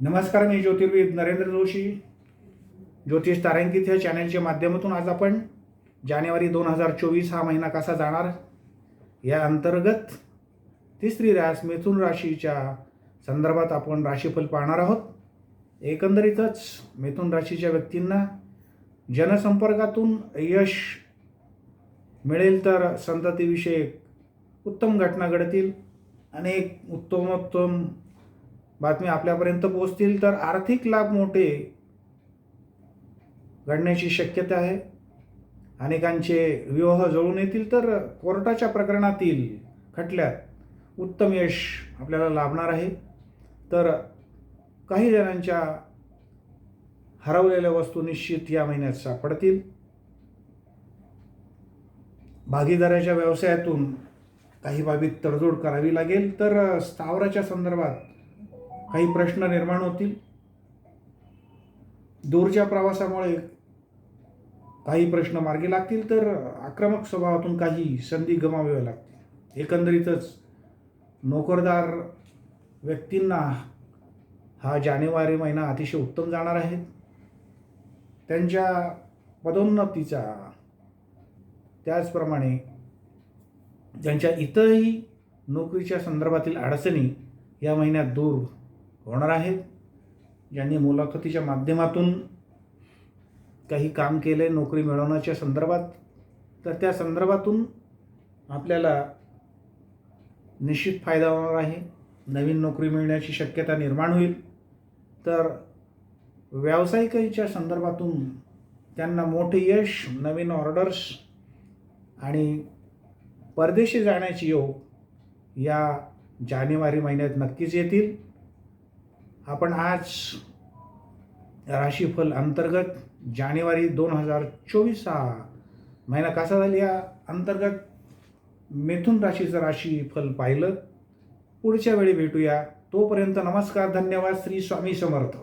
नमस्कार मी ज्योतिर्विद नरेंद्र जोशी. ज्योतिष तारांकित ह्या चॅनलच्या माध्यमातून आज आपण जानेवारी दोन हजार चोवीस हा महिना कसा जाणार? या अंतर्गत तिसरी रास मिथुन राशीच्या संदर्भात आपण राशीफल पाहणार आहोत. एकंदरीतच मिथुन राशीच्या व्यक्तींना जनसंपर्कातून यश मिळेल तर संततीविषयक उत्तम घटना घडतील. अनेक उत्तमोत्तम बातमी आपल्यापर्यंत पोहोचतील तर आर्थिक लाभ मोठे घडण्याची शक्यता आहे. अनेकांचे विवाह जळून येतील तर कोर्टाच्या प्रकरणातील खटल्यात उत्तम यश आपल्याला लाभणार आहे. तर काही जणांच्या हरवलेल्या वस्तू निश्चित या महिन्यात सापडतील. भागीदाराच्या व्यवसायातून काही बाबीत तडजोड करावी लागेल. तर स्थावराच्या संदर्भात काही प्रश्न निर्माण होतील. दूरच्या प्रवासामुळे काही प्रश्न मार्गी लागतील तर आक्रमक स्वभावातून काही संधी गमाव्या लागतील. एकंदरीतच नोकरदार व्यक्तींना हा जानेवारी महिना अतिशय उत्तम जाणार आहे. त्यांच्या पदोन्नतीचा त्याचप्रमाणे त्यांच्या इतरही नोकरीच्या संदर्भातील अडचणी या महिन्यात दूर होणार आहेत. ज्यांनी मुलाखतीच्या माध्यमातून काही काम केले नोकरी मिळवण्याच्या संदर्भात तर त्या संदर्भातून आपल्याला निश्चित फायदा होणार आहे. नवीन नोकरी मिळण्याची शक्यता निर्माण होईल. तर व्यावसायिकाच्या संदर्भातून त्यांना मोठे यश नवीन ऑर्डर्स आणि परदेशी जाण्याचे योग या जानेवारी महिन्यात नक्कीच येतील. आपण आज राशीफल अंतर्गत जानेवारी दोन हजार चोवीस हा महिना कसा झाली? या अंतर्गत मिथुन राशीचं राशीफल पाहिलं. पुढच्या वेळी भेटूया. तोपर्यंत नमस्कार धन्यवाद. श्री स्वामी समर्थ.